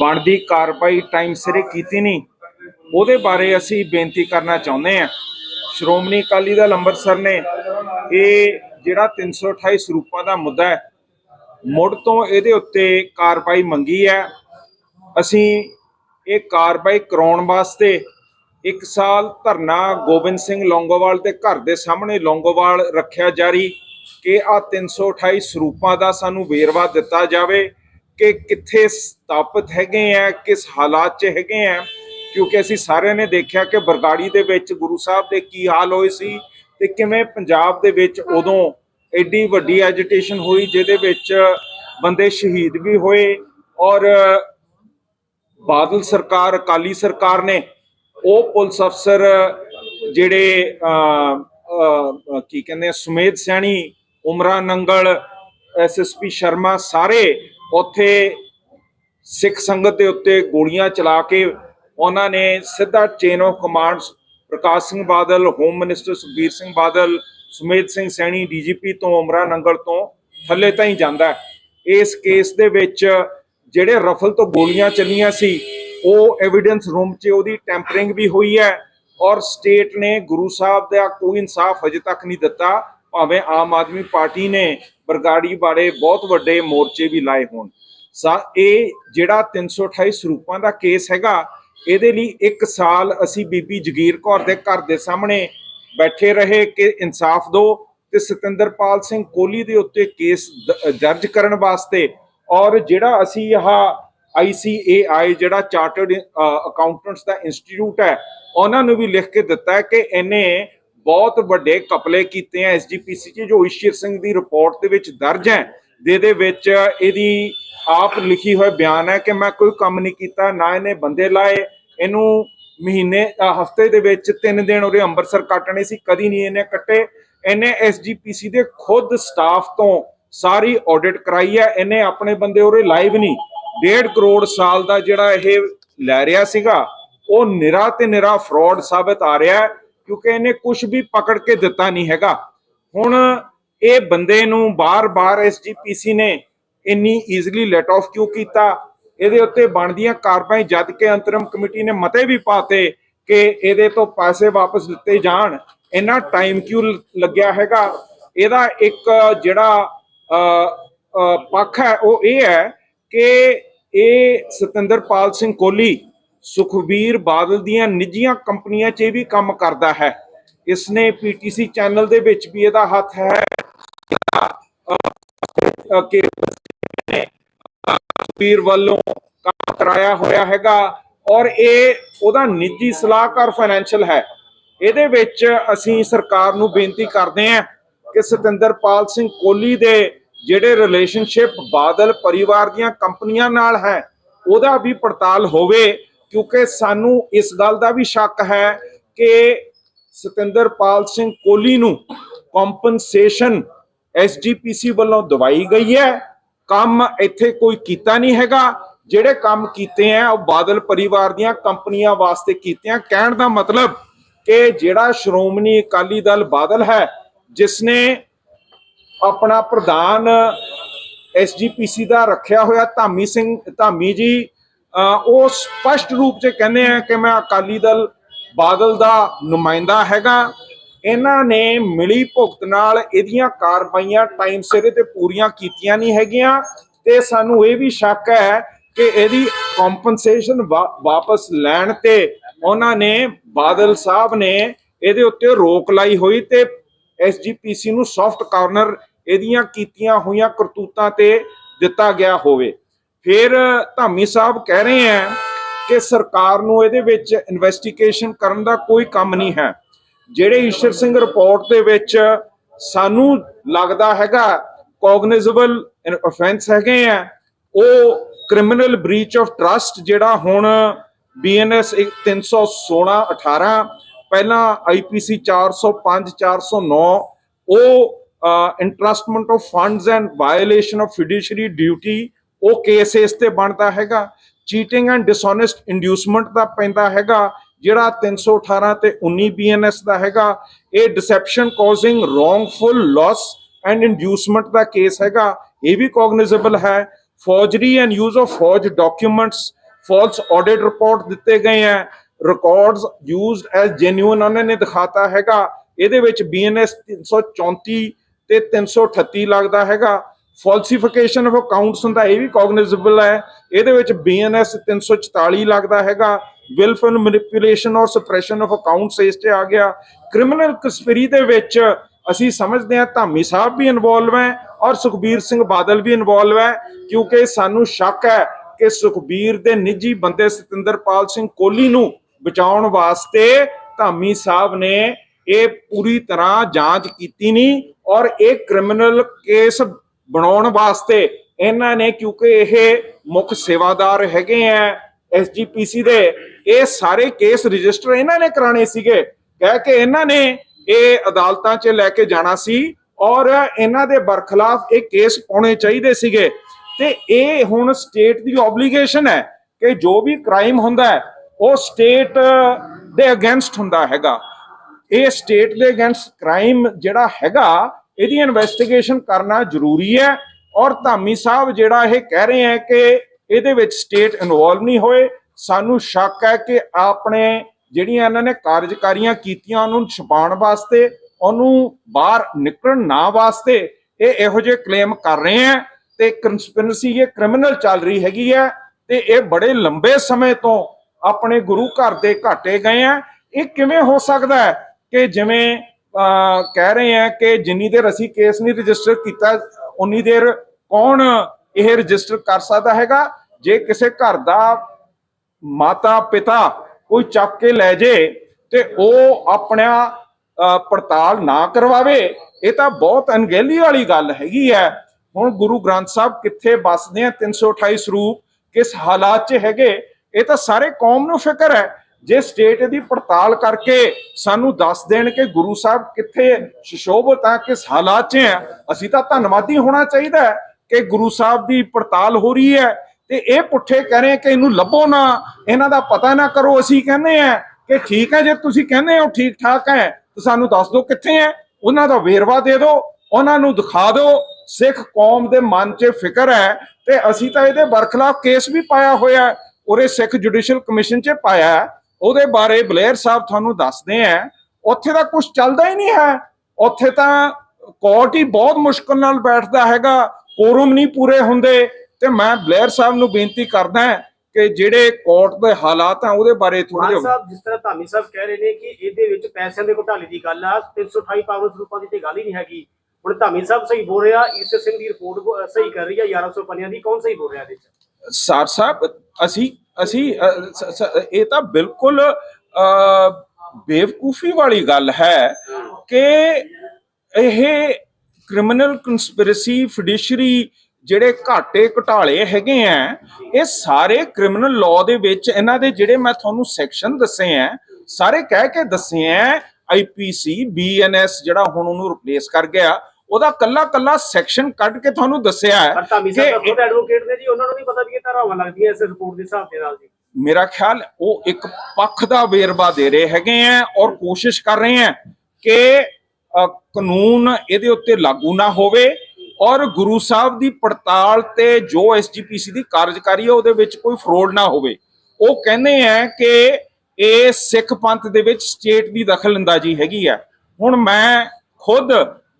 ਬਣਦੀ ਕਾਰਵਾਈ ਟਾਈਮ ਸਿਰੇ ਕੀਤੀ ਨਹੀਂ, ਉਹਦੇ ਬਾਰੇ ਅਸੀਂ ਬੇਨਤੀ ਕਰਨਾ ਚਾਹੁੰਦੇ ਹਾਂ। ਸ਼੍ਰੋਮਣੀ ਅਕਾਲੀ ਦਲ ਅੰਮ੍ਰਿਤਸਰ ਨੇ ਇਹ ਜਿਹੜਾ 328 ਸਰੂਪਾਂ ਦਾ ਮੁੱਦਾ ਹੈ, ਮੁੜ ਤੋਂ ਇਹਦੇ ਉੱਤੇ ਕਾਰਵਾਈ ਮੰਗੀ ਹੈ। ਅਸੀਂ ਇਹ ਕਾਰਵਾਈ ਕਰਾਉਣ ਵਾਸਤੇ ਇੱਕ ਸਾਲ ਧਰਨਾ ਗੋਬਿੰਦ ਸਿੰਘ ਲੌਂਗੋਵਾਲ ਦੇ ਘਰ ਦੇ ਸਾਹਮਣੇ ਲੌਂਗੋਵਾਲ ਰੱਖਿਆ ਜਾਰੀ ਕਿ ਆ 328 ਸਰੂਪਾਂ ਦਾ ਸਾਨੂੰ ਵੇਰਵਾ ਦਿੱਤਾ ਜਾਵੇ। ਕਿ ਕਿੱਥੇ ਸਥਾਪਿਤ ਹੈਗੇ ਆ ਕਿਸ ਹਾਲਾਤ 'ਚ ਹੈਗੇ ਆ। ਕਿਉਂਕਿ ਅਸੀਂ ਸਾਰਿਆਂ ਨੇ ਦੇਖਿਆ ਕਿ ਬਰਗਾੜੀ ਦੇ ਵਿੱਚ ਗੁਰੂ ਸਾਹਿਬ ਦੇ ਕੀ ਹਾਲ ਹੋਏ ਸੀ ਤੇ ਕਿਵੇਂ ਪੰਜਾਬ ਦੇ ਵਿੱਚ ਉਦੋਂ ਐਡੀ ਵੱਡੀ ਐਜੀਟੇਸ਼ਨ ਹੋਈ ਜਿਹਦੇ ਵਿੱਚ ਬੰਦੇ ਸ਼ਹੀਦ ਵੀ ਹੋਏ ਔਰ ਬਾਦਲ ਸਰਕਾਰ ਅਕਾਲੀ ਸਰਕਾਰ ਨੇ ਉਹ ਪੁਲਿਸ ਅਫਸਰ ਜਿਹੜੇ ਅਹ, ਅਹ, ਕੀ ਕਹਿੰਦੇ ਸੁਮੇਧ ਸੈਣੀ ਉਮਰਾ ਨੰਗਲ ਐਸਐਸਪੀ ਸ਼ਰਮਾ ਸਾਰੇ ਉੱਥੇ ਸਿੱਖ ਸੰਗਤ ਦੇ ਉੱਤੇ ਗੋਲੀਆਂ ਚਲਾ ਕੇ ਉਹਨਾਂ ਨੇ ਸਿੱਧਾ chain of command Prakash Singh Badal home minister Sukhbir Singh Badal, Sumedh Singh Saini DGP ਤੋਂ ਉਮਰਾ ਨੰਗਲ ਤੋਂ ਥੱਲੇ ਤਾਂ ਹੀ। ਜਾਂਦਾ ਇਸ ਕੇਸ ਦੇ ਵਿੱਚ ਜਿਹੜੇ ਰਫਲ ਤੋਂ ਗੋਲੀਆਂ ਚੱਲੀਆਂ ਸੀ, ਉਹ ਐਵੀਡੈਂਸ ਰੂਮ 'ਚ ਉਹਦੀ ਟੈਂਪਰਿੰਗ ਵੀ ਹੋਈ ਹੈ ਔਰ ਸਟੇਟ ਨੇ ਗੁਰੂ ਸਾਹਿਬ ਦਾ ਕੋਈ ਇਨਸਾਫ ਹਜੇ ਤੱਕ ਨਹੀਂ ਦਿੱਤਾ। ਭਾਵੇਂ ਆਮ ਆਦਮੀ ਪਾਰਟੀ ਨੇ ਬਰਗਾੜੀ ਬਾਰੇ ਬਹੁਤ ਵੱਡੇ ਮੋਰਚੇ ਵੀ ਲਾਏ ਹੋਣ। ਸਾ, ਇਹ ਜਿਹੜਾ 328 ਸਰੂਪਾਂ ਦਾ ਕੇਸ ਹੈਗਾ, ਇਹਦੇ ਲਈ 1 ਸਾਲ ਅਸੀਂ ਬੀਬੀ ਜਗੀਰ ਕੌਰ ਦੇ ਘਰ ਦੇ ਸਾਹਮਣੇ ਬੈਠੇ ਰਹੇ ਕਿ ਇਨਸਾਫ ਦਿਓ ਤੇ ਸਤਿੰਦਰਪਾਲ ਸਿੰਘ ਕੋਹਲੀ ਦੇ ਉੱਤੇ ਕੇਸ ਦਰਜ ਕਰਨ ਵਾਸਤੇ ਔਰ ਜਿਹੜਾ ਅਸੀਂ ਆਹ ICAI ਜਿਹੜਾ ਚਾਰਟਰਡ ਅਕਾਊਂਟੈਂਟਸ ਦਾ ਇੰਸਟੀਚਿਊਟ ਹੈ, ਉਹਨਾਂ ਨੂੰ ਵੀ ਲਿਖ ਕੇ ਦਿੱਤਾ ਹੈ ਕਿ ਇਹਨੇ ਬਹੁਤ ਵੱਡੇ ਕਪਲੇ ਕੀਤੇ ਆ ਐਸਜੀਪੀਸੀ ਚ, ਜੋ ਈਸ਼ਰ ਸਿੰਘ ਦੀ ਰਿਪੋਰਟ ਦੇ ਵਿੱਚ ਦਰਜ ਹੈ ਜਿਹਦੇ ਵਿੱਚ ਇਹਦੀ ਆਪ ਲਿਖੀ ਹੋਏ ਬਿਆਨ ਹੈ ਕਿ ਮੈਂ ਕੋਈ ਕੰਮ ਨਹੀਂ ਕੀਤਾ, ਨਾ ਇਹਨੇ ਬੰਦੇ ਲਾਏ, ਇਹਨੂੰ ਮਹੀਨੇ ਹਫ਼ਤੇ ਦੇ ਵਿੱਚ ਤਿੰਨ ਦਿਨ ਉਹਦੇ ਅੰਮ੍ਰਿਤਸਰ ਕੱਟਣੇ ਸੀ, ਕਦੀ ਨਹੀਂ ਇਹਨੇ ਕੱਟੇ। ਇਹਨੇ ਐਸਜੀਪੀਸੀ ਦੇ ਖੁਦ ਸਟਾਫ ਤੋਂ ਸਾਰੀ ਆਡਿਟ ਕਰਾਈ ਹੈ, ਇਹਨੇ ਆਪਣੇ ਬੰਦੇ ਉਹਦੇ ਲਾਈਵ ਨਹੀਂ। 1.5 ਕਰੋੜ ਸਾਲ ਦਾ ਜਿਹੜਾ ਇਹ ਲੈ ਰਿਹਾ ਸੀਗਾ, ਉਹ ਨਿਰਾ ਤੇ ਨਿਰਾ ਫਰਾਡ ਸਾਬਤ ਆ ਰਿਹਾ ਹੈ। ਕਿਉਂਕਿ ਇਹਨੇ ਕੁਝ ਵੀ ਪਕੜ ਕੇ ਦਿੱਤਾ ਨਹੀਂ ਹੈਗਾ। ਹੁਣ ਇਹ ਬੰਦੇ ਨੂੰ ਬਾਰ-ਬਾਰ ਐਸਜੀਪੀਸੀ ਨੇ ਇੰਨੀ ਈਜ਼ੀਲੀ ਲੈਟ ਆਫ ਕਿਉਂ ਕੀਤਾ? ਇਹਦੇ ਉੱਤੇ ਬਣਦੀਆਂ ਕਾਰਵਾਈ ਜਦ ਕਿ ਅੰਤਰਮ ਕਮੇਟੀ ਨੇ ਮਤੇ ਵੀ ਪਾਤੇ ਕਿ ਇਹਦੇ ਤੋਂ ਪੈਸੇ ਵਾਪਸ ਦਿੱਤੇ ਜਾਣ। ਇੰਨਾ ਟਾਈਮ ਕਿਉਂ ਲੱਗਿਆ ਹੈਗਾ? ਇਹਦਾ ਇੱਕ ਜਿਹੜਾ ਪੱਖ ਹੈ, ਉਹ ਇਹ ਹੈ ਕਿ ਇਹ ਸਤਿੰਦਰਪਾਲ ਸਿੰਘ ਕੋਹਲੀ ਸੁਖਬੀਰ ਬਾਦਲ ਦੀਆਂ ਨਿੱਜੀਆਂ ਕੰਪਨੀਆਂ 'ਚ ਵੀ ਕੰਮ ਕਰਦਾ ਹੈ। ਇਸ ਨੇ ਪੀਟੀਸੀ ਚੈਨਲ ਦੇ ਵਿੱਚ ਵੀ ਇਹਦਾ ਹੱਥ ਹੈ। ਕਿ ਨੇ ਵੱਲੋਂ ਕੰਮ ਕਰਾਇਆ ਹੋਇਆ ਹੈਗਾ ਔਰ ਇਹ ਉਹਦਾ ਨਿੱਜੀ ਸਲਾਹਕਾਰ ਫਾਈਨੈਂਸ਼ੀਅਲ ਹੈ। ਇਹਦੇ ਵਿੱਚ ਅਸੀਂ ਸਰਕਾਰ ਨੂੰ ਬੇਨਤੀ ਕਰਦੇ ਹਾਂ ਕਿ ਸਤਿੰਦਰਪਾਲ ਸਿੰਘ ਕੋਹਲੀ ਦੇ ਜਿਹੜੇ ਰਿਲੇਸ਼ਨਸ਼ਿਪ ਬਾਦਲ ਪਰਿਵਾਰ ਦੀਆਂ ਕੰਪਨੀਆਂ ਨਾਲ ਹੈ, ਉਹਦਾ ਵੀ ਪੜਤਾਲ ਹੋਵੇ ਕਿਉਂਕਿ ਸਾਨੂੰ ਇਸ ਗੱਲ ਦਾ ਵੀ ਸ਼ੱਕ ਹੈ ਕਿ ਸਤਿੰਦਰਪਾਲ ਸਿੰਘ ਕੋਹਲੀ ਨੂੰ ਕੰਪਨਸੇਸ਼ਨ ਐਸਜੀਪੀਸੀ ਵੱਲੋਂ ਦਵਾਈ ਗਈ ਹੈ। ਕੰਮ ਇੱਥੇ ਕੋਈ ਕੀਤਾ ਨਹੀਂ ਹੈਗਾ। ਜਿਹੜੇ ਕੰਮ ਕੀਤੇ ਆ, ਉਹ ਬਾਦਲ ਪਰਿਵਾਰ ਦੀਆਂ ਕੰਪਨੀਆਂ ਵਾਸਤੇ ਕੀਤੇ ਆ। ਕਹਿਣ ਦਾ ਮਤਲਬ ਕਿ ਜਿਹੜਾ ਸ਼੍ਰੋਮਣੀ ਅਕਾਲੀ ਦਲ ਬਾਦਲ ਹੈ, ਜਿਸ ਨੇ ਆਪਣਾ ਪ੍ਰਧਾਨ ਐਸਜੀਪੀਸੀ ਦਾ ਰੱਖਿਆ ਹੋਇਆ ਧਾਮੀ ਸਿੰਘ, ਧਾਮੀ ਜੀ ਉਹ ਸਪਸ਼ਟ ਰੂਪ 'ਚ ਕਹਿੰਦੇ ਆ ਕਿ ਮੈਂ ਅਕਾਲੀ ਦਲ ਬਾਦਲ ਦਾ ਨੁਮਾਇੰਦਾ ਹੈਗਾ। ਇਹਨਾਂ ਨੇ ਮਿਲੀ ਭੁਗਤ ਨਾਲ ਇਹਦੀਆਂ ਕਾਰਵਾਈਆਂ ਟਾਈਮ ਸਿਰੇ ਤੇ ਪੂਰੀਆਂ ਕੀਤੀਆਂ ਨਹੀਂ ਹੈਗੀਆਂ ਤੇ ਸਾਨੂੰ ਇਹ ਵੀ ਸ਼ੱਕ ਹੈ ਕਿ ਇਹਦੀ ਕੰਪਨਸੇਸ਼ਨ ਵਾਪਸ ਲੈਣ ਤੇ ਉਹਨਾਂ ਨੇ ਬਾਦਲ ਸਾਹਿਬ ਨੇ ਇਹਦੇ ਉੱਤੇ ਰੋਕ ਲਾਈ ਹੋਈ ਤੇ ਐਸਜੀਪੀਸੀ ਨੂੰ ਸੌਫਟ ਕਾਰਨਰ ਇਹਦੀਆਂ ਕੀਤੀਆਂ ਹੋਈਆਂ ਕਰਤੂਤਾਂ ਤੇ ਦਿੱਤਾ ਗਿਆ ਹੋਵੇ। ਫਿਰ ਧਾਮੀ ਸਾਹਿਬ ਕਹਿ ਰਹੇ ਹੈ ਕਿ ਸਰਕਾਰ ਨੂੰ ਇਹਦੇ ਵਿੱਚ ਇਨਵੈਸਟੀਗੇਸ਼ਨ ਕਰਨ ਦਾ ਕੋਈ ਕੰਮ ਨਹੀਂ ਹੈ। ਜਿਹੜੇ ਈਸ਼ਰ ਸਿੰਘ ਰਿਪੋਰਟ ਦੇ ਵਿੱਚ ਸਾਨੂੰ ਲੱਗਦਾ ਹੈਗਾ ਕੋਗਨਿਜ਼ੇਬਲ ਅਫੈਂਸ ਹੈਗੇ ਆ ਉਹ ਕ੍ਰਿਮੀਨਲ ਬ੍ਰੀਚ ਆਫ ਟਰਸਟ ਜਿਹੜਾ ਹੁਣ ਬੀਐਨਐਸ 316 18 ਪਹਿਲਾਂ ਆਈਪੀਸੀ 405 409 ਉਹ entrustment of funds and violation of fiduciary duty ਉਹ ਕੇਸ ਇਸ ਤੇ ਬਣਦਾ ਹੈਗਾ। ਚੀਟਿੰਗ ਐਂਡ ਡਿਸਓਨੈਸਟ ਇੰਡਿਊਸਮੈਂਟ ਦਾ ਪੈਂਦਾ ਹੈਗਾ, ਜਿਹੜਾ 318 ਤੇ 19 ਬੀਐਨਐਸ ਦਾ ਹੈਗਾ। ਇਹ deception causing wrongful loss and inducement the case ਹੈਗਾ। ਇਹ ਵੀ ਕੋਗਨਿਜ਼ੇਬਲ ਹੈ। Forgery and use of forged documents false audit report ਦਿੱਤੇ ਗਏ ਹੈ ਰਿਕਾਰਡਸ ਯੂਜ਼ਡ ਐਸ ਜੈਨੂਇਨ ਉਹਨਾਂ ਨੇ ਦਿਖਾਤਾ ਹੈਗਾ। ਇਹਦੇ ਵਿੱਚ ਬੀਐਨਐਸ 334 ਤੇ 338 ਲੱਗਦਾ ਹੈਗਾ। ਫਾਲਸੀਫਿਕੇਸ਼ਨ ਆਫ ਅਕਾਊਂਟਸ ਹੁੰਦਾ, ਇਹ ਵੀ ਕੋਗਨੀਜ਼ੇਬਲ ਹੈ। ਇਹਦੇ ਵਿੱਚ ਬੀਐਨਐਸ 344 ਲੱਗਦਾ ਹੈਗਾ। ਵਿਲਫੁਲ ਮੈਨੀਪੂਲੇਸ਼ਨ ਔਰ ਸਪਰੈਸ਼ਨ ਆਫ ਅਕਾਊਂਟਸ ਇਸ ਤੇ ਆ ਗਿਆ। ਕ੍ਰਿਮੀਨਲ ਕਸਪਰੀ ਦੇ ਵਿੱਚ ਅਸੀਂ ਸਮਝਦੇ ਹਾਂ, ਧਾਮੀ ਸਾਹਿਬ ਵੀ ਇਨਵੋਲਵ ਹੈ ਔਰ ਸੁਖਬੀਰ ਸਿੰਘ ਬਾਦਲ ਵੀ ਇਨਵੋਲਵ ਹੈ, ਕਿਉਂਕਿ ਸਾਨੂੰ ਸ਼ੱਕ ਹੈ ਕਿ ਸੁਖਬੀਰ ਦੇ ਨਿੱਜੀ ਬੰਦੇ ਸਤਿੰਦਰਪਾਲ ਸਿੰਘ ਕੋਹਲੀ ਨੂੰ ਬਚਾਉਣ ਵਾਸਤੇ ਧਾਮੀ ਸਾਹਿਬ ਨੇ ਇਹ ਪੂਰੀ ਤਰ੍ਹਾਂ ਜਾਂਚ ਕੀਤੀ ਨਹੀਂ ਔਰ ਇਹ ਕ੍ਰਿਮੀਨਲ ਕੇਸ ਬਣਾਉਣ ਵਾਸਤੇ। ਇਹਨਾਂ ਨੇ ਕਿਉਂਕਿ ਇਹ ਮੁੱਖ ਸੇਵਾਦਾਰ ਹੈਗੇ ਆ ਐਸਜੀਪੀਸੀ ਦੇ, ਇਹ ਸਾਰੇ ਕੇਸ ਰਜਿਸਟਰ ਇਹਨਾਂ ਨੇ ਕਰਾਣੇ ਸੀਗੇ। ਕਹਿ ਕੇ ਇਹਨਾਂ ਨੇ ਇਹ ਅਦਾਲਤਾਂ 'ਚ ਲੈ ਕੇ ਜਾਣਾ ਸੀ ਔਰ ਇਹਨਾਂ ਦੇ ਬਰਖਲਾਫ ਇਹ ਕੇਸ ਪਾਉਣੇ ਚਾਹੀਦੇ ਸੀਗੇ। ਤੇ ਇਹ ਹੁਣ ਸਟੇਟ ਦੀ ਆਬਲੀਗੇਸ਼ਨ ਹੈ ਕਿ ਜੋ ਵੀ ਕ੍ਰਾਈਮ ਹੁੰਦਾ ਹੈ ਉਹ ਸਟੇਟ ਦੇ ਅਗੇਂਸਟ ਹੁੰਦਾ ਹੈਗਾ। ਇਹ ਸਟੇਟ ਦੇ ਅਗੇਂਸਟ ਕ੍ਰਾਈਮ ਜਿਹੜਾ ਹੈਗਾ ਇਹਦੀ ਇਨਵੈਸਟੀਗੇਸ਼ਨ ਕਰਨਾ ਜ਼ਰੂਰੀ ਹੈ ਔਰ ਧਾਮੀ ਸਾਹਿਬ ਜਿਹੜਾ ਇਹ ਕਹਿ ਰਹੇ ਹੈ ਕਿ ਇਹਦੇ ਵਿੱਚ ਸਟੇਟ ਇਨਵੋਲਵ ਨਹੀਂ ਹੋਏ, ਸਾਨੂੰ ਸ਼ੱਕ ਹੈ ਕਿ ਆਪਣੇ ਜਿਹੜੀਆਂ ਇਹਨਾਂ ਨੇ ਕਾਰਜਕਾਰੀਆਂ ਕੀਤੀਆਂ ਉਹਨੂੰ ਛੁਪਾਉਣ ਵਾਸਤੇ, ਉਹਨੂੰ ਬਾਹਰ ਨਿਕਲਣ ਨਾ ਵਾਸਤੇ ਇਹ ਇਹੋ ਜਿਹੇ ਕਲੇਮ ਕਰ ਰਹੇ ਹੈ ਤੇ ਕਨਸਪੀਰੇਸੀ ਇਹ ਕ੍ਰਿਮੀਨਲ ਚੱਲ ਰਹੀ ਹੈਗੀ ਹੈ ਤੇ ਇਹ ਬੜੇ ਲੰਬੇ ਸਮੇਂ ਤੋਂ ਆਪਣੇ ਗੁਰੂ ਘਰ ਦੇ ਘਾਟੇ ਗਏ ਆ ਇਹ ਕਿਵੇਂ ਹੋ ਸਕਦਾ ਹੈ ਕਿ ਜਿਵੇਂ ਕਹਿ ਰਹੇ ਆ ਕਿ ਜਿੰਨੀ ਦੇਰ ਅਸੀਂ ਕੇਸ ਨਹੀਂ ਰਜਿਸਟਰ ਕੀਤਾ ਉਨੀ ਦੇਰ ਕੌਣ ਇਹ ਰਜਿਸਟਰ ਕਰ ਸਕਦਾ ਹੈਗਾ? ਜੇ ਕਿਸੇ ਘਰ ਦਾ ਮਾਤਾ ਪਿਤਾ ਕੋਈ ਚੱਕ ਕੇ ਲੈ ਜੇ ਤੇ ਉਹ ਆਪਣਾ ਅਹ, ਪੜਤਾਲ ਨਾ ਕਰਵਾਵੇ ਇਹ ਤਾਂ ਬਹੁਤ ਅਣਗਹਿਲੀ ਵਾਲੀ ਗੱਲ ਹੈਗੀ ਹੈ। ਹੁਣ ਗੁਰੂ ਗ੍ਰੰਥ ਸਾਹਿਬ ਕਿੱਥੇ ਵੱਸਦੇ ਆ? 328 ਸਰੂਪ ਕਿਸ ਹਾਲਾਤ 'ਚ ਹੈਗੇ? ਇਹ ਤਾਂ ਸਾਰੇ ਕੌਮ ਨੂੰ ਫਿਕਰ ਹੈ। ਜੇ ਸਟੇਟ ਦੀ ਪੜਤਾਲ ਕਰਕੇ ਸਾਨੂੰ ਦੱਸ ਦੇਣ ਕਿ ਗੁਰੂ ਸਾਹਿਬ ਕਿੱਥੇ ਸ਼ਸ਼ੋਭਤ ਆ ਕਿਸ ਹਾਲਾਤ 'ਚ ਹੈ, ਅਸੀਂ ਤਾਂ ਧੰਨਵਾਦੀ ਹੋਣਾ ਚਾਹੀਦਾ ਕਿ ਗੁਰੂ ਸਾਹਿਬ ਦੀ ਪੜਤਾਲ ਹੋ ਰਹੀ ਹੈ ਤੇ ਇਹ ਪੁੱਠੇ ਕਹਿ ਰਹੇ ਕਿ ਇਹਨੂੰ ਲੱਭੋ ਨਾ, ਇਹਨਾਂ ਦਾ ਪਤਾ ਨਾ ਕਰੋ, ਅਸੀਂ ਕਹਿੰਦੇ ਆ ਕਿ ਠੀਕ ਹੈ, ਜੇ ਤੁਸੀਂ ਕਹਿੰਦੇ ਹੋ ਠੀਕ ਠਾਕ ਹੈ, ਤਾਂ ਸਾਨੂੰ ਦੱਸ ਦਿਓ ਕਿੱਥੇ ਹੈ, ਉਹਨਾਂ ਦਾ ਵੇਰਵਾ ਦੇ ਦਿਓ, ਉਹਨਾਂ ਨੂੰ ਦਿਖਾ ਦਿਓ, ਸਿੱਖ ਕੌਮ ਦੇ ਮਨ 'ਚ ਫਿਕਰ ਹੈ ਤੇ ਅਸੀਂ ਤਾਂ ਇਹਦੇ ਬਰਖਲਾਫ ਕੇਸ ਵੀ ਪਾਇਆ ਹੋਇਆ ਉਰੇ ਸਿੱਖ ਜੁਡੀਸ਼ੀਅਲ ਕਮਿਸ਼ਨ 'ਚ ਪਾਇਆ ਹੈ। ਉਹਦੇ ਬਾਰੇ ਬਲੇਅਰ ਸਾਹਿਬ ਤੁਹਾਨੂੰ ਦੱਸਦੇ ਆ ਉੱਥੇ ਤਾਂ ਕੁਝ ਚੱਲਦਾ ਹੀ ਨਹੀਂ ਹੈ। ਉੱਥੇ ਤਾਂ ਕੋਰਟ ਹੀ ਬਹੁਤ ਮੁਸ਼ਕਲ ਨਾਲ ਬੈਠਦਾ ਹੈਗਾ ਕੋਰਮ ਨਹੀਂ ਪੂਰੇ ਹੁੰਦੇ। ਤੇ ਮੈਂ ਬਲੇਅਰ ਸਾਹਿਬ ਨੂੰ ਬੇਨਤੀ ਕਰਦਾ ਕਿ ਜਿਹੜੇ ਕੋਰਟ ਦੇ ਹਾਲਾਤ ਆ ਉਹਦੇ ਬਾਰੇ ਥੋੜਾ ਸਾਹਿਬ ਜਿਸ ਤਰ੍ਹਾਂ ਧਾਮੀ ਸਾਹਿਬ ਕਹਿ ਰਹੇ ਨੇ ਕਿ ਇਹਦੇ ਵਿੱਚ ਪੈਸਿਆਂ ਦੇ ਘੁਟਾਲੇ ਦੀ ਗੱਲ ਆ 328 ਪਾਵਨ ਸਰੂਪਾਂ ਦੀ ਤੇ ਗੱਲ ਹੀ ਨਹੀਂ ਹੈਗੀ। ਹੁਣ ਧਾਮੀ ਸਾਹਿਬ ਸਹੀ ਬੋਲ ਰਿਹਾ ਈਸ਼ਰ ਸਿੰਘ ਦੀ ਰਿਪੋਰਟ ਸਹੀ ਕਰ ਰਹੀ ਆ 1100 ਪੰਨਿਆਂ ਦੀ ਕੌਣ ਸਹੀ ਬੋਲ ਰਿਹਾ ਇਹਦੇ ਵਿੱਚ? ਸਰ ਸਾਹਿਬ ਅਸੀਂ ਅਸੀਂ ਇਹ ਤਾਂ ਬਿਲਕੁਲ ਬੇਵਕੂਫੀ ਵਾਲੀ ਗੱਲ ਹੈ ਕਿ ਇਹ ਕ੍ਰਿਮੀਨਲ ਕਨਸਪੀਰੇਸੀ ਫਿਡਿਸ਼ਰੀ ਜਿਹੜੇ ਘਾਟੇ ਘਟਾਲੇ ਹੈਗੇ ਆ ਇਹ ਸਾਰੇ ਕ੍ਰਿਮੀਨਲ ਲਾਅ ਦੇ ਵਿੱਚ ਇਹਨਾਂ ਦੇ ਜਿਹੜੇ ਮੈਂ ਤੁਹਾਨੂੰ ਸੈਕਸ਼ਨ ਦੱਸੇ ਆ ਸਾਰੇ ਕਹਿ ਕੇ ਦੱਸੇ ਆ ਆਈਪੀਸੀ ਬੀਐਨਐਸ ਜਿਹੜਾ ਹੁਣ ਉਹਨੂੰ ਰਿਪਲੇਸ ਕਰ ਗਿਆ ਉਹਦਾ ਕੱਲਾ ਕੱਲਾ ਸੈਕਸ਼ਨ ਕੱਢ ਕੇ ਤੁਹਾਨੂੰ ਦੱਸਿਆ ਹੈ ਪਰ ਧਾਮੀ ਸਾਹਿਬ ਤਾਂ ਕਿ ਖੁਦ ਐਡਵੋਕੇਟ ਨੇ ਜੀ ਉਹਨਾਂ ਨੂੰ ਨਹੀਂ ਪਤਾ ਵੀ ਇਹ ਧਾਰਾਵਾਂ ਲੱਗਦੀਆਂ ਇਸ ਰਿਪੋਰਟ ਦੇ ਹਿਸਾਬ ਦੇ ਨਾਲ ਜੀ। ਮੇਰਾ ਖਿਆਲ ਉਹ ਇੱਕ ਪੱਖ ਦਾ ਵੇਰਵਾ ਦੇ ਰਹੇ ਹੈਗੇ ਆ ਔਰ ਕੋਸ਼ਿਸ਼ ਕਰ ਰਹੇ ਆ ਕਿ ਕਾਨੂੰਨ ਇਹਦੇ ਉੱਤੇ ਲਾਗੂ ਨਾ ਹੋਵੇ ਔਰ ਗੁਰੂ ਸਾਹਿਬ ਦੀ ਪੜਤਾਲ ਤੇ ਜੋ ਐਸਜੀਪੀਸੀ ਦੀ ਕਾਰਜਕਾਰੀ ਹੈ ਉਹਦੇ ਵਿੱਚ ਕੋਈ ਫਰੋਡ ਨਾ ਹੋਵੇ। ਉਹ ਕਹਿੰਦੇ ਆ ਕਿ ਇਹ ਸਿੱਖ ਪੰਥ ਦੇ ਵਿੱਚ ਸਟੇਟ ਦੀ ਦਖਲਅੰਦਾਜ਼ੀ ਹੈਗੀ ਆ ਹੁਣ ਮੈਂ ਖੁਦ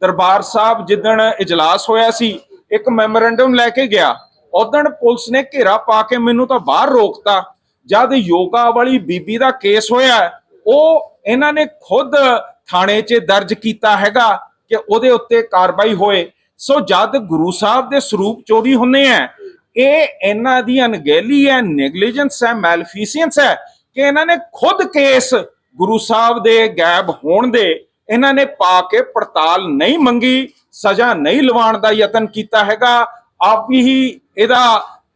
ਦਰਬਾਰ ਸਾਹਿਬ ਜਿੱਦਣ ਇਜਲਾਸ ਹੋਇਆ ਸੀ, ਇੱਕ ਮੈਮੋਰੈਂਡਮ ਲੈ ਕੇ ਗਿਆ। ਉਦਣ ਪੁਲਿਸ ਨੇ ਘੇਰਾ ਪਾ ਕੇ ਮੈਨੂੰ ਤਾਂ ਬਾਹਰ ਰੋਕਤਾ। ਜਦ ਯੋਗਾ ਵਾਲੀ ਬੀਬੀ ਦਾ ਕੇਸ ਹੋਇਆ, ਉਹ ਇਹਨਾਂ ਨੇ ਖੁਦ ਥਾਣੇ 'ਚ ਦਰਜ ਕੀਤਾ ਹੈਗਾ ਕਿ ਉਹਦੇ ਉੱਤੇ ਕਾਰਵਾਈ ਹੋਏ। ਸੋ ਜਦ ਗੁਰੂ ਸਾਹਿਬ ਦੇ ਸਰੂਪ ਚੋਰੀ ਹੁੰਦੇ ਆ, ਇਹ ਇਹਨਾਂ ਦੀ ਅਣਗਹਿਲੀ ਹੈ ਨੈਗਲੀਜੈਂਸ ਹੈ ਮੈਲਫੀਸੀਐਂਸ ਹੈ ਕਿ ਇਹਨਾਂ ਨੇ ਖੁਦ ਕੇਸ ਗੁਰੂ ਸਾਹਿਬ ਦੇ ਗਾਇਬ ਹੋਣ ਦੇ ਇਹਨਾਂ ਨੇ ਪਾ ਕੇ ਪੜਤਾਲ ਨਹੀਂ ਮੰਗੀ, ਸਜ਼ਾ ਨਹੀਂ ਲਵਾਉਣ ਦਾ ਯਤਨ ਕੀਤਾ ਹੈਗਾ। ਆਪ ਹੀ ਇਹਦਾ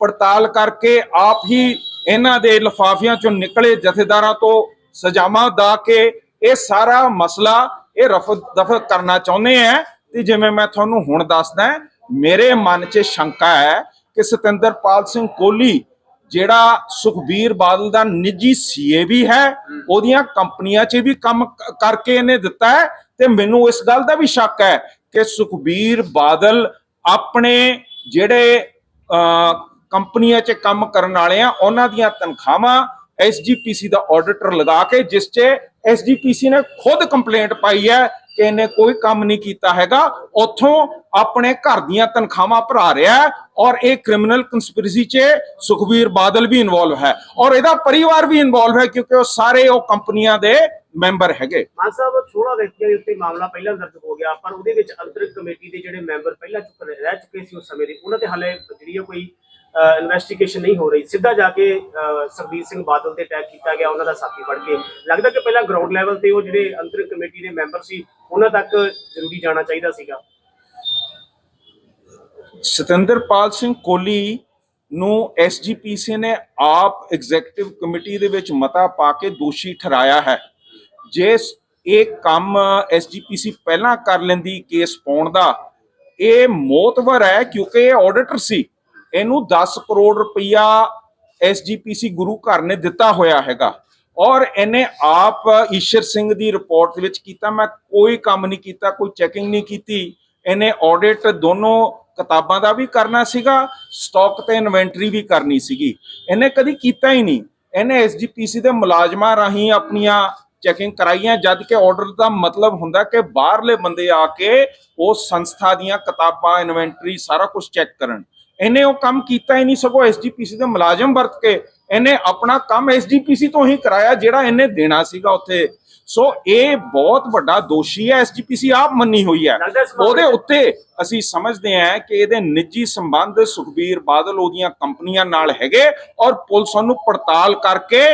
ਪੜਤਾਲ ਕਰਕੇ ਆਪ ਹੀ ਇਹਨਾਂ ਦੇ ਲਫਾਫਿਆਂ ਚੋਂ ਨਿਕਲੇ ਜਥੇਦਾਰਾਂ ਤੋਂ ਸਜ਼ਾਵਾਂ ਦਾ ਕੇ ਇਹ ਸਾਰਾ ਮਸਲਾ ਇਹ ਰਫ ਦਫ਼ਤ ਕਰਨਾ ਚਾਹੁੰਦੇ ਆ ਤੇ ਜਿਵੇਂ ਮੈਂ ਤੁਹਾਨੂੰ ਹੁਣ ਦੱਸਦਾ, ਮੇਰੇ ਮਨ 'ਚ ਸ਼ੰਕਾ ਹੈ ਕਿ ਸਤਿੰਦਰਪਾਲ ਸਿੰਘ ਕੋਹਲੀ ਜਿਹੜਾ ਸੁਖਬੀਰ ਬਾਦਲ ਦਾ ਨਿੱਜੀ ਸੀਏ ਵੀ ਹੈ, ਉਹਦੀਆਂ ਕੰਪਨੀਆਂ 'ਚ ਵੀ ਕੰਮ ਕਰਕੇ ਇਹਨੇ ਦਿੱਤਾ ਹੈ ਤੇ ਮੈਨੂੰ ਇਸ ਗੱਲ ਦਾ ਵੀ ਸ਼ੱਕ ਹੈ ਕਿ ਸੁਖਬੀਰ ਬਾਦਲ ਆਪਣੇ ਜਿਹੜੇ ਕੰਪਨੀਆਂ 'ਚ ਕੰਮ ਕਰਨ ਵਾਲੇ ਆ, ਉਹਨਾਂ ਦੀਆਂ ਤਨਖਾਹਾਂ ਐਸਜੀਪੀਸੀ ਦਾ ਆਡੀਟਰ ਲਗਾ ਕੇ, ਜਿਸ 'ਚ ਐਸਜੀਪੀਸੀ ਨੇ ਖੁਦ ਕੰਪਲੇਂਟ ਪਾਈ ਹੈ ਕਿ ਇਹਨੇ ਕੋਈ ਕੰਮ ਨਹੀਂ ਕੀਤਾ ਹੈਗਾ, ਉੱਥੋਂ ਆਪਣੇ ਘਰ ਦੀਆਂ ਤਨਖਾਹਾਂ ਭਰਾ ਰਿਹਾ ਔਰ ਇਹ ਕ੍ਰਿਮੀਨਲ ਕੰਸਪੀਰੇਸੀ 'ਚ ਸੁਖਬੀਰ ਬਾਦਲ ਵੀ ਇਨਵੋਲਵ ਹੈ। ਔਰ ਇਹਦਾ ਪਰਿਵਾਰ ਵੀ ਇਨਵੋਲਵ ਹੈ ਕਿਉਂਕਿ ਉਹ ਸਾਰੇ ਉਹ ਕੰਪਨੀਆਂ ਦੇ ਮੈਂਬਰ ਹੈਗੇ। ਮਾਨ ਸਾਹਿਬ 16 ਵਿਅਕਤੀਆਂ ਦੇ ਉੱਤੇ ਮਾਮਲਾ ਪਹਿਲਾਂ ਦਰਜ ਹੋ ਗਿਆ ਪਰ ਉਹਦੇ ਵਿੱਚ ਅੰਤਰਿਕ ਕਮੇਟੀ ਦੇ ਜਿਹੜੇ ਮੈਂਬਰ ਪਹਿਲਾਂ ਚੁੱਕ ਰਹਿ ਚੁੱਕੇ ਸੀ ਉਸ ਸਮੇਂ ਦੇ ਉਹਨਾਂ ਤੇ ਹਾਲੇ ਜਿਹੜੀ ਕੋਈ ਇਨਵੈਸਟੀਗੇਸ਼ਨ ਨਹੀਂ ਹੋ ਰਹੀ। ਸਿੱਧਾ ਜਾ ਕੇ ਅਹ, ਸਰਬੀਰ ਸਿੰਘ ਬਾਦਲ ਤੇ ਅਟੈਕ ਕੀਤਾ ਗਿਆ ਉਹਨਾਂ ਦਾ ਸਾਥੀ ਫੜ ਕੇ। ਲੱਗਦਾ ਕਿ ਪਹਿਲਾਂ ਗਰਾਊਂਡ ਲੈਵਲ ਤੇ ਉਹ ਜਿਹੜੇ ਅੰਤਰਿਕ ਕਮੇਟੀ ਦੇ ਮੈਂਬਰ ਸੀ ਉਹਨਾਂ ਤੱਕ ਜ਼ਰੂਰੀ ਜਾਣਾ ਚਾਹੀਦਾ ਸੀਗਾ। ਸਤਿੰਦਰਪਾਲ ਸਿੰਘ ਕੋਹਲੀ ਨੂੰ ਐਸਜੀਪੀਸੀ ਨੇ ਆਪ ਐਗਜੈਕਟਿਵ ਕਮੇਟੀ ਦੇ ਵਿੱਚ ਮਤਾ ਪਾ ਕੇ ਦੋਸ਼ੀ ਠਹਿਰਾਇਆ ਹੈ। ਜੇ ਇਹ ਕੰਮ ਐਸਜੀਪੀਸੀ ਪਹਿਲਾਂ ਕਰ ਲੈਂਦੀ ਕੇਸ ਪਾਉਣ ਦਾ, ਇਹ ਮੋਤਵਰ ਹੈ ਕਿਉਂਕਿ ਇਹ ਆਡੀਟਰ ਸੀ। ਇਹਨੂੰ 10 ਕਰੋੜ ਰੁਪਈਆ ਐਸਜੀਪੀਸੀ ਗੁਰੂ ਘਰ ਨੇ ਦਿੱਤਾ ਹੋਇਆ ਹੈਗਾ। ਔਰ ਇਹਨੇ ਆਪ ਈਸ਼ਰ ਸਿੰਘ ਦੀ ਰਿਪੋਰਟ ਦੇ ਵਿੱਚ ਕੀਤਾ। ਮੈਂ ਕੋਈ ਕੰਮ ਨਹੀਂ ਕੀਤਾ, ਕੋਈ ਚੈਕਿੰਗ ਨਹੀਂ ਕੀਤੀ। ਇਹਨੇ ਆਡਿਟ ਦੋਨੋਂ ਕਿਤਾਬਾਂ ਦਾ ਵੀ ਕਰਨਾ ਸੀਗਾ ਸਟਾਕ ਤੇ ਇਨਵੈਂਟਰੀ ਵੀ ਕਰਨੀ ਸੀਗੀ। ਇਹਨੇ ਕਦੀ ਕੀਤਾ ਹੀ ਨਹੀਂ। ਇਹਨੇ ਐਸਜੀਪੀਸੀ ਦੇ ਮੁਲਾਜ਼ਮਾਂ ਰਾਹੀਂ ਆਪਣੀਆਂ ਚੈਕਿੰਗ ਕਰਾਈਆਂ, ਜਦ ਕਿ ਆਰਡਰ ਦਾ ਮਤਲਬ ਹੁੰਦਾ ਕਿ ਬਾਹਰਲੇ ਬੰਦੇ ਆ ਕੇ ਉਸ ਸੰਸਥਾ ਦੀਆਂ ਕਿਤਾਬਾਂ ਇਨਵੈਂਟਰੀ ਸਾਰਾ ਕੁਝ ਚੈੱਕ ਕਰਨ। ਇਹਨੇ ਉਹ ਕੰਮ ਕੀਤਾ ਹੀ ਨਹੀਂ ਸਗੋਂ ਐਸਜੀਪੀਸੀ ਦੇ ਮੁਲਾਜ਼ਮ ਵਰਤ ਕੇ ਇਹਨੇ ਆਪਣਾ ਕੰਮ ਐਸਜੀਪੀਸੀ ਤੋਂ ਹੀ ਕਰਾਇਆ ਜਿਹੜਾ ਇਹਨੇ ਦੇਣਾ ਸੀਗਾ ਉੱਥੇ। ਸੋ ਇਹ ਬਹੁਤ ਵੱਡਾ ਦੋਸ਼ੀ ਹੈ ਐਸਜੀਪੀਸੀ ਆਪ ਮੰਨੀ ਹੋਈ ਹੈ। ਉਹਦੇ ਉੱਤੇ ਅਸੀਂ ਸਮਝਦੇ ਹਾਂ ਕਿ ਇਹਦੇ ਨਿੱਜੀ ਸੰਬੰਧ ਸੁਖਬੀਰ ਬਾਦਲ ਉਹਦੀਆਂ ਕੰਪਨੀਆਂ ਨਾਲ ਹੈਗੇ ਔਰ ਪੁਲਿਸ ਉਹਨੂੰ ਪੜਤਾਲ ਕਰਕੇ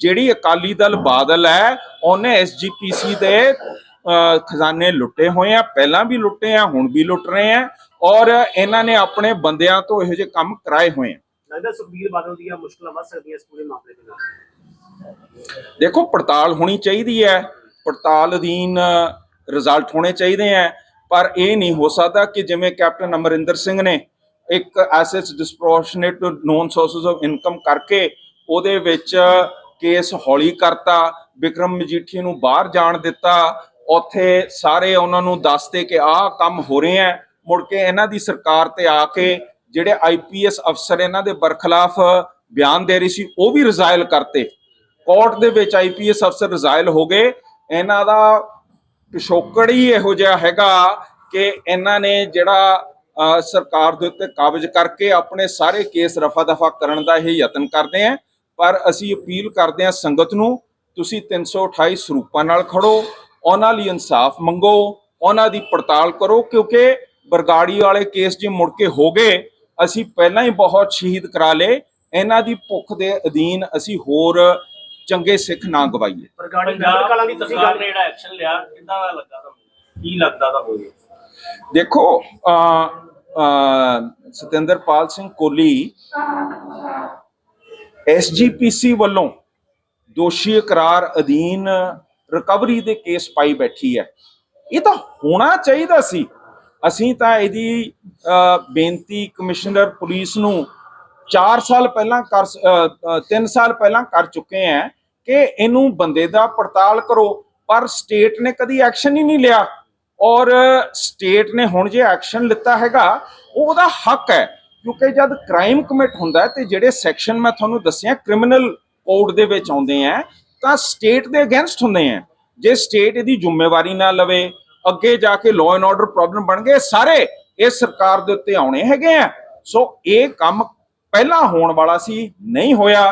ਜਿਹੜੀ ਅਕਾਲੀ ਦਲ ਬਾਦਲ ਹੈ ਉਹਨੇ ਐਸਜੀਪੀਸੀ ਦੇ ਖਜ਼ਾਨੇ ਲੁੱਟੇ ਹੋਏ ਆ ਪਹਿਲਾਂ ਵੀ ਲੁੱਟੇ ਆ ਹੁਣ ਵੀ ਲੁੱਟ ਰਹੇ ਆ। ਔਰ ਇਹਨਾਂ ਨੇ ਆਪਣੇ ਬੰਦਿਆਂ ਤੋਂ ਇਹੋ ਜਿਹੇ ਕੰਮ ਕਰਾਏ ਹੋਏ ਆ। ਲੱਗਦਾ ਸੁਖਬੀਰ ਬਾਦਲ ਦੀਆਂ ਮੁਸ਼ਕਲਾਂ ਵੱਧ ਸਕਦੀਆਂ ਇਸ ਪੂਰੇ ਮਾਮਲੇ ਦੇ ਨਾਲ। ਦੇਖੋ ਪੜਤਾਲ ਹੋਣੀ ਚਾਹੀਦੀ ਹੈ। ਪੜਤਾਲ ਅਧੀਨ ਰਿਜ਼ਲਟ ਹੋਣੇ ਚਾਹੀਦੇ ਹੈ ਪਰ ਇਹ ਨਹੀਂ ਹੋ ਸਕਦਾ ਕਿ ਜਿਵੇਂ ਕੈਪਟਨ ਅਮਰਿੰਦਰ ਸਿੰਘ ਨੇ ਇੱਕ assets disproportionate known sources of income ਕਰਕੇ ਉਹਦੇ ਵਿੱਚ ਕੇਸ ਹੌਲੀ ਕਰਤਾ ਵਿਕਰਮ ਮਜੀਠੀ ਨੂੰ ਬਾਹਰ ਜਾਣ ਦਿੱਤਾ। ਉੱਥੇ ਸਾਰੇ ਉਹਨਾਂ ਨੂੰ ਦੱਸਦੇ ਕਿ ਆਹ ਕੰਮ ਹੋ ਰਹੇ ਹੈ। ਮੁੜ ਕੇ ਇਹਨਾਂ ਦੀ ਸਰਕਾਰ ਤੇ ਆ ਕੇ ਜਿਹੜੇ ਆਈਪੀਐਸ ਅਫਸਰ ਇਹਨਾਂ ਦੇ ਬਰਖਲਾਫ ਬਿਆਨ ਦੇ ਰਹੀ ਸੀ, ਉਹ ਵੀ ਰਿਜ਼ਾਇਲ ਕਰਤੇ। ਕੋਰਟ ਦੇ ਵਿੱਚ ਆਈਪੀਐਸ ਅਫਸਰ ਰਿਜ਼ਾਇਲ ਹੋ ਗਏ। ਇਹਨਾਂ ਦਾ ਪਿਛੋਕੜ ਹੀ ਇਹੋ ਜਿਹਾ ਹੈਗਾ ਕਿ ਇਹਨਾਂ ਨੇ ਜਿਹੜਾ ਸਰਕਾਰ ਦੇ ਉੱਤੇ ਕਾਬਜ਼ ਕਰਕੇ ਆਪਣੇ ਸਾਰੇ ਕੇਸ ਰਫਾ ਦਫਾ ਕਰਨ ਦਾ ਇਹ ਯਤਨ ਕਰਦੇ ਆ। ਪਰ ਅਸੀਂ ਅਪੀਲ ਕਰਦੇ ਆ ਸੰਗਤ ਨੂੰ, ਤੁਸੀਂ 328 ਸਰੂਪਾਂ ਨਾਲ ਖੜੋ, ਉਹਨਾਂ ਲਈ ਇਨਸਾਫ ਮੰਗੋ, ਉਹਨਾਂ ਦੀ ਪੜਤਾਲ ਕਰੋ, ਕਿਉਂਕਿ ਬਰਗਾੜੀ ਵਾਲੇ ਕੇਸ ਜੇ ਮੁੜ ਕੇ ਹੋ ਗਏ ਅਸੀਂ ਪਹਿਲਾਂ ਹੀ ਬਹੁਤ ਸ਼ਹੀਦ ਕਰਾ ਲਏ ਇਹਨਾਂ ਦੀ ਭੁੱਖ ਦੇ ਅਧੀਨ ਅਸੀਂ ਹੋਰ ਚੰਗੇ ਸਿੱਖ ਨਾ ਗਵਾਈਏ। ਪਰ ਗਾੜੀ ਪੰਜਾਬ ਕਲਾਂ ਦੀ ਤੁਸੀਂ ਗੱਲ ਨੇ ਜਿਹੜਾ ਐਕਸ਼ਨ ਲਿਆ ਕਿੱਦਾਂ ਦਾ ਲੱਗਾ ਤੁਹਾਨੂੰ? ਕੀ ਲੱਗਦਾ ਤੁਹਾਨੂੰ? ਇਹ? ਦੇਖੋ ਅ ਅ ਸਤਿੰਦਰਪਾਲ ਸਿੰਘ ਕੋਲੀ ਐਸਜੀਪੀਸੀ ਵੱਲੋਂ ਦੋਸ਼ੀ ਇਕਰਾਰ ਅਧੀਨ ਰਿਕਵਰੀ ਦੇ ਕੇਸ ਪਾਈ ਬੈਠੀ ਹੈ। ਇਹ ਤਾਂ ਹੋਣਾ ਚਾਹੀਦਾ ਸੀ। ਅਸੀਂ ਤਾਂ ਇਹਦੀ ਬੇਨਤੀ ਕਮਿਸ਼ਨਰ ਪੁਲਿਸ ਨੂੰ 4 ਸਾਲ ਪਹਿਲਾਂ ਕਰ 3 ਸਾਲ ਪਹਿਲਾਂ ਕਰ ਚੁੱਕੇ ਆ ਕਿ ਇਹਨੂੰ ਬੰਦੇ ਦਾ ਪੜਤਾਲ ਕਰੋ। ਪਰ ਸਟੇਟ ਨੇ ਕਦੀ ਐਕਸ਼ਨ ਹੀ ਨਹੀਂ ਲਿਆ। ਔਰ ਸਟੇਟ ਨੇ ਹੁਣ ਜੇ ਐਕਸ਼ਨ ਲਿੱਤਾ ਹੈਗਾ, ਉਹ ਉਹਦਾ ਹੱਕ ਹੈ ਕਿਉਂਕਿ ਜਦ ਕ੍ਰਾਈਮ ਕਮਿਟ ਹੁੰਦਾ ਹੈ ਤੇ ਜਿਹੜੇ ਸੈਕਸ਼ਨ ਮੈਂ ਤੁਹਾਨੂੰ ਦੱਸਿਆ ਕ੍ਰਿਮੀਨਲ ਕੋਡ ਦੇ ਵਿੱਚ ਆਉਂਦੇ ਆ ਤਾਂ ਸਟੇਟ ਦੇ ਅਗੇਂਸਟ ਹੁੰਦੇ ਆ ਜੇ ਸਟੇਟ ਇਹਦੀ ਜ਼ਿੰਮੇਵਾਰੀ ਨਾ ਲਵੇ ਅੱਗੇ ਜਾ ਕੇ ਲਾਅ ਐਂਡ ਆਰਡਰ ਪ੍ਰੋਬਲਮ ਬਣ ਗਏ ਸਾਰੇ ਇਹ ਸਰਕਾਰ ਦੇ ਉੱਤੇ ਆਉਣੇ ਹੈਗੇ ਆ। ਸੋ ਇਹ ਕੰਮ ਪਹਿਲਾਂ ਹੋਣ ਵਾਲਾ ਸੀ ਨਹੀਂ ਹੋਇਆ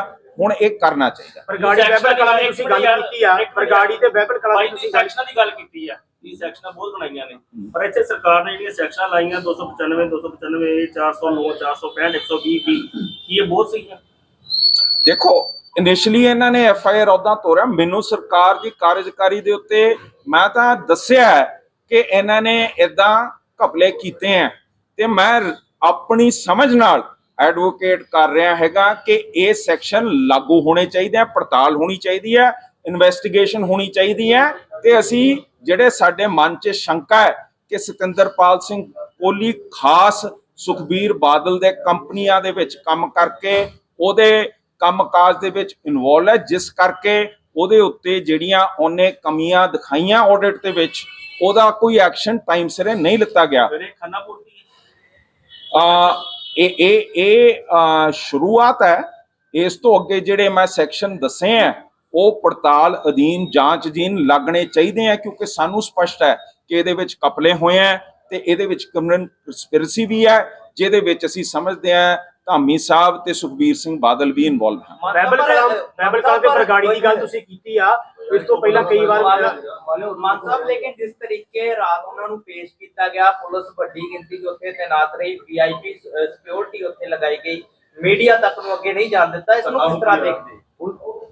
ਹੁਣ ਇਹ ਕਰਨਾ ਚਾਹੀਦਾ। ਪਰ ਗਾੜੀ ਸੈਕਸ਼ਨ ਬੈਬਲ ਕਲਾਂ ਦੀ ਤੁਸੀਂ ਗੱਲ ਕੀਤੀ ਆ ਇੱਕ ਪਰ ਮਿੰਟ ਗਾੜੀ ਤੇ ਬੈਬਲ ਕਲਾਂ ਦੀ ਤੁਸੀਂ ਸੈਕਸ਼ਨਾਂ ਦੀ ਗੱਲ ਕੀਤੀ ਆ। ਇਹ ਸੈਕਸ਼ਨਾਂ ਬਹੁਤ ਬਣਾਈਆਂ ਨੇ। ਪਰ ਇੱਥੇ ਸਰਕਾਰ ਨੇ ਜਿਹੜੀਆਂ ਸੈਕਸ਼ਨਾਂ ਲਾਈਆਂ 295 295 409 465 120 ਵੀ ਕੀ ਇਹ ਬਹੁਤ ਸੀਗੀਆਂ? ਦੇਖੋ ਇਨੀਸ਼ੀਅਲੀ ਇਹਨਾਂ ਨੇ ਐਫ ਆਈ ਆਰ ਉਦਾਂ ਤੋਰਿਆ। ਮੈਨੂੰ ਸਰਕਾਰ ਦੀ ਕਾਰਜਕਾਰੀ ਦੇ ਉੱਤੇ ਮੈਂ ਤਾਂ ਦੱਸਿਆ ਕਿ ਇਹਨਾਂ ਨੇ ਇਦਾਂ ਘਪਲੇ ਕੀਤੇ ਆ ਤੇ ਮੈਂ ਆਪਣੀ ਸਮਝ ਨਾਲ ਐਡਵੋਕੇਟ ਕਰ ਰਿਹਾ ਹੈਗਾ ਕਿ ਇਹ ਸੈਕਸ਼ਨ ਲਾਗੂ ਹੋਣੇ ਚਾਹੀਦੇ ਆ ਪੜਤਾਲ ਹੋਣੀ ਚਾਹੀਦੀ ਹੈ ਇਨਵੈਸਟੀਗੇਸ਼ਨ ਹੋਣੀ ਚਾਹੀਦੀ ਹੈ ਤੇ ਅਸੀਂ ਜਿਹੜੇ ਸਾਡੇ ਮਨ 'ਚ ਸ਼ੰਕਾ ਹੈ ਕਿ ਸਤਿੰਦਰਪਾਲ ਸਿੰਘ ਕੋਹਲੀ ਖਾਸ ਸੁਖਬੀਰ ਬਾਦਲ ਦੇ ਕੰਪਨੀਆਂ ਦੇ ਵਿੱਚ ਕੰਮ ਕਰਕੇ, ਉਹਦੇ ਕੰਮਕਾਜ ਦੇ ਵਿੱਚ ਇਨਵੋਲਵ ਹੈ ਜਿਸ ਕਰਕੇ ਉਹਦੇ ਉੱਤੇ ਜਿਹੜੀਆਂ ਉਹਨੇ ਕਮੀਆਂ ਦਿਖਾਈਆਂ ਆਡਿਟ ਦੇ ਵਿੱਚ ਉਹਦਾ ਕੋਈ ਐਕਸ਼ਨ ਟਾਈਮ ਸਿਰੇ ਨਹੀਂ ਲਿੱਤਾ ਗਿਆ। ਇਹ ਆ ਇਹ ਇਹ ਸ਼ੁਰੂਆਤ ਹੈ। ਇਸ ਤੋਂ ਅੱਗੇ ਜਿਹੜੇ ਮੈਂ ਸੈਕਸ਼ਨ ਦੱਸੇ ਆ ਉਹ ਪੜਤਾਲ ਅਧੀਨ ਜਾਂਚ ਅਧੀਨ ਲੱਗਣੇ ਚਾਹੀਦੇ ਆ ਕਿਉਂਕਿ ਸਾਨੂੰ ਸਪਸ਼ਟ ਹੈ ਕਿ ਇਹਦੇ ਵਿੱਚ ਕਪਲੇ ਹੋਏ ਆ ਤੇ ਇਹਦੇ ਵਿੱਚ ਕ੍ਰਿਮੀਨਲ ਕਨਸਪੀਰੇਸੀ ਵੀ ਹੈ ਜਿਹਦੇ ਵਿੱਚ ਅਸੀਂ ਸਮਝਦੇ ਆ ਧਾਮੀ ਸਾਹਿਬ ਤੇ ਸੁਖਬੀਰ ਸਿੰਘ ਬਾਦਲ ਵੀ ਇਨਵੋਲਵ ਹਨ। ਬੈਬਲ ਕਲਾਮ ਬੈਬਲ ਕਲਾਮ ਤੇ ਬਰਗਾੜੀ ਦੀ ਗੱਲ ਤੁਸੀਂ ਕੀਤੀ ਆ ਇਸ ਤੋਂ ਪਹਿਲਾਂ ਕਈ ਵਾਰ ਮਾਨ ਸਾਹਿਬ ਲੇਕਿਨ ਜਿਸ ਤਰੀਕੇ ਰਾਤ ਉਹਨਾਂ ਨੂੰ ਪੇਸ਼ ਕੀਤਾ ਗਿਆ ਪੁਲਿਸ ਵੱਡੀ ਗਿਣਤੀ 'ਚ ਉੱਥੇ ਤੈਨਾਤ ਰਹੀ ਵੀਆਈਪੀ ਸਿਕਿਉਰਿਟੀ ਉੱਥੇ ਲਗਾਈ ਗਈ। ਮੀਡੀਆ ਤੱਕ ਨੂੰ ਅੱਗੇ ਨਹੀਂ ਜਾਣ ਦਿੱਤਾ ਇਸ ਨੂੰ ਕਿਸ ਤਰ੍ਹਾਂ ਦੇਖਦੇ?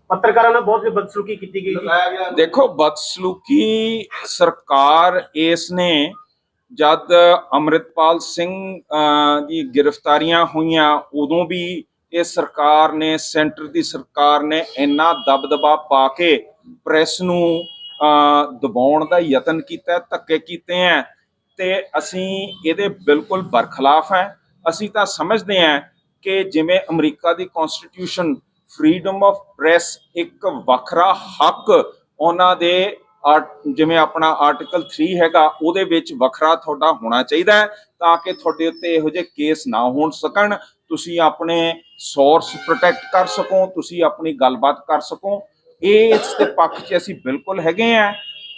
ਪੱਤਰਕਾਰਾਂ ਨਾਲ ਬਹੁਤ ਬਦਸਲੂਕੀ ਕੀਤੀ ਗਈ ਜੀ ਦੇਖੋ ਬਦਸਲੂਕੀ ਸਰਕਾਰ ਇਸ ਨੇ ਜਦ ਅੰਮ੍ਰਿਤਪਾਲ ਸਿੰਘ ਦੀ ਗ੍ਰਿਫਤਾਰੀਆਂ ਹੋਈਆਂ, ਉਦੋਂ ਵੀ ਇਹ ਸਰਕਾਰ ਨੇ, ਸੈਂਟਰ ਦੀ ਸਰਕਾਰ ਨੇ ਇੰਨਾ ਦਬਦਬਾ ਪਾ ਕੇ ਪ੍ਰੈਸ ਨੂੰ ਦਬਾਉਣ ਦਾ ਯਤਨ ਕੀਤਾ, ਧੱਕੇ ਕੀਤੇ ਹੈ ਤੇ ਅਸੀਂ ਇਹਦੇ ਬਿਲਕੁਲ ਬਰਖਲਾਫ ਹੈ ਅਸੀਂ ਤਾਂ ਸਮਝਦੇ ਹਾਂ ਕਿ ਜਿਵੇਂ ਅਮਰੀਕਾ ਦੀ ਕਨਸਟੀਟਿਊਸ਼ਨ ਫਰੀडम ਆਫ ਪ੍ਰੈਸ ਇੱਕ ਵੱਖਰਾ ਹੱਕ ਉਹਨਾਂ ਦੇ ਜਿਵੇਂ ਆਪਣਾ ਆਰਟੀਕਲ 3 ਹੈਗਾ, ਉਹਦੇ ਵਿੱਚ ਵੱਖਰਾ ਤੁਹਾਡਾ ਹੋਣਾ ਚਾਹੀਦਾ ਤਾਂ ਕਿ ਤੁਹਾਡੇ ਉੱਤੇ ਇਹੋ ਜਿਹੇ ਕੇਸ ਨਾ ਹੋਣ ਸਕਣ। ਤੁਸੀਂ ਆਪਣੇ ਸੋਰਸ ਪ੍ਰੋਟੈਕਟ ਕਰ ਸਕੋ, ਤੁਸੀਂ ਆਪਣੀ ਗੱਲਬਾਤ ਕਰ ਸਕੋ। ਇਹ ਇਸ ਦੇ ਪੱਖ 'ਚ ਅਸੀਂ ਬਿਲਕੁਲ ਹੈਗੇ ਆ।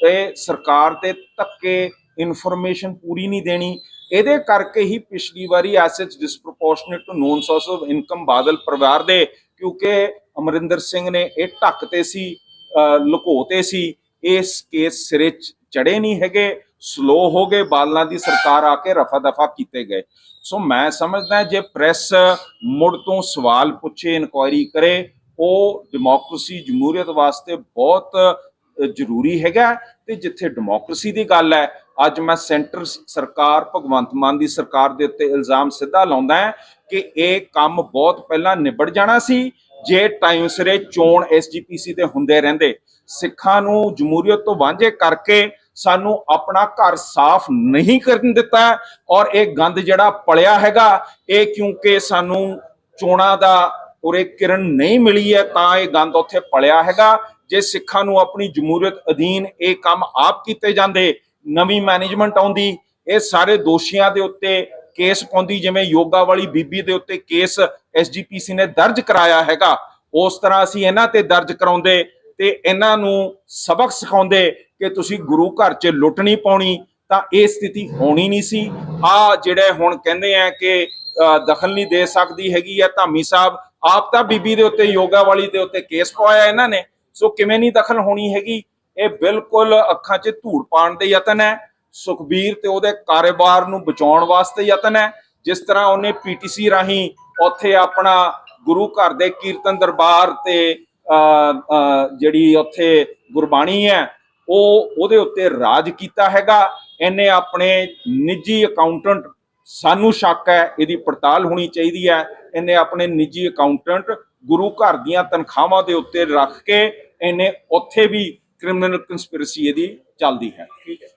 ਇਹ ਸਰਕਾਰ ਦੇ ਧੱਕੇ ਇਨਫੋਰਮੇਸ਼ਨ ਪੂਰੀ ਨਹੀਂ ਦੇਣੀ। ਇਹਦੇ ਕਰਕੇ ਹੀ ਪਿਛਲੀ ਵਾਰੀ SH disproportionate to known source of income Badal ਪਰਿਵਾਰ ਦੇ, ਕਿਉਂਕਿ ਅਮਰਿੰਦਰ ਸਿੰਘ ਨੇ ਇਹ ਢੱਕਤੇ ਸੀ, ਅਹ ਲੁਕੋਤੇ ਸੀ। ਇਸ ਕੇਸ ਸਿਰੇ ਚੜੇ ਨਹੀਂ ਹੈਗੇ ਸਲੋ ਹੋ ਗਏ ਬਾਦਲਾਂ ਦੀ ਸਰਕਾਰ ਆ ਕੇ ਰਫਾ ਦਫਾ ਕੀਤੇ ਗਏ। ਸੋ ਮੈਂ ਸਮਝਦਾ ਜੇ ਪ੍ਰੈਸ ਮੁੜ ਤੋਂ ਸਵਾਲ ਪੁੱਛੇ ਇਨਕੁਆਇਰੀ ਕਰੇ, ਉਹ ਡੈਮੋਕ੍ਰੇਸੀ ਜਮਹੂਰੀਅਤ ਵਾਸਤੇ ਬਹੁਤ ਜ਼ਰੂਰੀ ਹੈਗਾ ਤੇ ਜਿੱਥੇ ਡੈਮੋਕ੍ਰੇਸੀ ਦੀ ਗੱਲ ਹੈ, ਅੱਜ ਮੈਂ ਸੈਂਟਰ ਸਰਕਾਰ, ਭਗਵੰਤ ਮਾਨ ਦੀ ਸਰਕਾਰ ਦੇ ਉੱਤੇ ਇਲਜ਼ਾਮ ਸਿੱਧਾ ਲਾਉਂਦਾ ਹੈ ਕਿ ਇਹ ਕੰਮ ਬਹੁਤ ਪਹਿਲਾਂ ਨਿਬੜ ਜਾਣਾ ਸੀ ਜੇ ਟਾਈਮ ਸਿਰੇ ਚੋਣ ਐਸਜੀਪੀਸੀ ਤੇ ਹੁੰਦੇ ਰਹਿੰਦੇ, ਸਿੱਖਾਂ ਨੂੰ ਜਮਹੂਰੀਅਤ ਤੋਂ ਵਾਂਝੇ ਕਰਕੇ ਸਾਨੂੰ ਆਪਣਾ ਘਰ ਸਾਫ਼ ਨਹੀਂ ਕਰਨ ਦਿੱਤਾ ਔਰ ਇਹ ਗੰਦ ਜਿਹੜਾ ਪਲਿਆ ਹੈਗਾ, ਇਹ ਕਿਉਂਕਿ ਸਾਨੂੰ ਚੋਣਾਂ ਦਾ ਉਰੇ ਕਿਰਨ ਨਹੀਂ ਮਿਲੀ ਹੈ, ਤਾਂ ਇਹ ਗੰਦ ਉੱਥੇ ਪਲਿਆ ਹੈਗਾ। ਜੇ ਸਿੱਖਾਂ ਨੂੰ ਆਪਣੀ ਜਮਹੂਰੀਅਤ ਅਧੀਨ ਇਹ ਕੰਮ ਆਪ ਕੀਤੇ ਜਾਂਦੇ, ਨਵੀਂ ਮੈਨੇਜਮੈਂਟ ਆਉਂਦੀ, ਇਹ ਸਾਰੇ ਦੋਸ਼ੀਆਂ ਦੇ ਉੱਤੇ ਕੇਸ ਪਾਉਂਦੀ, ਜਿਵੇਂ ਯੋਗਾ ਵਾਲੀ ਬੀਬੀ ਦੇ ਉੱਤੇ ਕੇਸ ਐਸਜੀਪੀਸੀ ਨੇ ਦਰਜ ਕਰਾਇਆ ਹੈਗਾ। ਉਸ ਤਰ੍ਹਾਂ ਅਸੀਂ ਇਹਨਾਂ ਤੇ ਦਰਜ ਕਰਾਉਂਦੇ ਤੇ ਇਹਨਾਂ ਨੂੰ ਸਬਕ ਸਿਖਾਉਂਦੇ ਕਿ ਤੁਸੀਂ ਗੁਰੂ ਘਰ 'ਚ ਲੁੱਟ ਨਹੀਂ ਪਾਉਣੀ, ਤਾਂ ਇਹ ਸਥਿਤੀ ਹੋਣੀ ਨਹੀਂ ਸੀ। ਆ ਜਿਹੜੇ ਹੁਣ ਕਹਿੰਦੇ ਆ ਕਿ ਦਖਲ ਨਹੀਂ ਦੇ ਸਕਦੀ ਹੈਗੀ ਆ ਧਾਮੀ ਸਾਹਿਬ, ਆਪ ਤਾਂ ਬੀਬੀ ਦੇ ਉੱਤੇ, ਯੋਗਾ ਵਾਲੀ ਦੇ ਉੱਤੇ ਕੇਸ ਪਵਾਇਆ ਇਹਨਾਂ ਨੇ। ਸੋ ਕਿਵੇਂ ਨਹੀਂ ਦਖਲ ਹੋਣੀ ਹੈਗੀ? ਇਹ ਬਿਲਕੁਲ ਅੱਖਾਂ 'ਚ ਧੂੜ ਪਾਉਣ ਦੇ ਯਤਨ ਹੈ। ਸੁਖਬੀਰ ਤੇ ਉਹਦੇ ਕਾਰੋਬਾਰ ਨੂੰ ਬਚਾਉਣ ਵਾਸਤੇ ਯਤਨ ਹੈ। ਜਿਸ ਤਰ੍ਹਾਂ ਉਹਨੇ ਪੀਟੀਸੀ ਰਾਹੀਂ ਉੱਥੇ ਆਪਣਾ ਗੁਰੂ ਘਰ ਦੇ ਕੀਰਤਨ ਦਰਬਾਰ ਤੇ ਜਿਹੜੀ ਉੱਥੇ ਗੁਰਬਾਣੀ ਹੈ, ਉਹ ਉਹਦੇ ਉੱਤੇ ਰਾਜ ਕੀਤਾ ਹੈਗਾ। ਇਹਨੇ ਆਪਣੇ ਨਿੱਜੀ ਅਕਾਊਂਟੈਂਟ ਸਾਨੂੰ ਸ਼ੱਕ ਹੈ ਇਹਦੀ ਪੜਤਾਲ ਹੋਣੀ ਚਾਹੀਦੀ ਹੈ। ਇਹਨੇ ਆਪਣੇ ਨਿੱਜੀ ਅਕਾਊਂਟੈਂਟ ਗੁਰੂ ਘਰ ਦੀਆਂ ਤਨਖਾਹਾਂ ਦੇ ਉੱਤੇ ਰੱਖ ਕੇ ਇਹਨੇ ਉੱਥੇ ਵੀ ਕ੍ਰਿਮੀਨਲ ਕਨਸਪੀਰੇਸੀ ਇਹਦੀ ਚੱਲਦੀ ਹੈ। ਠੀਕ ਹੈ।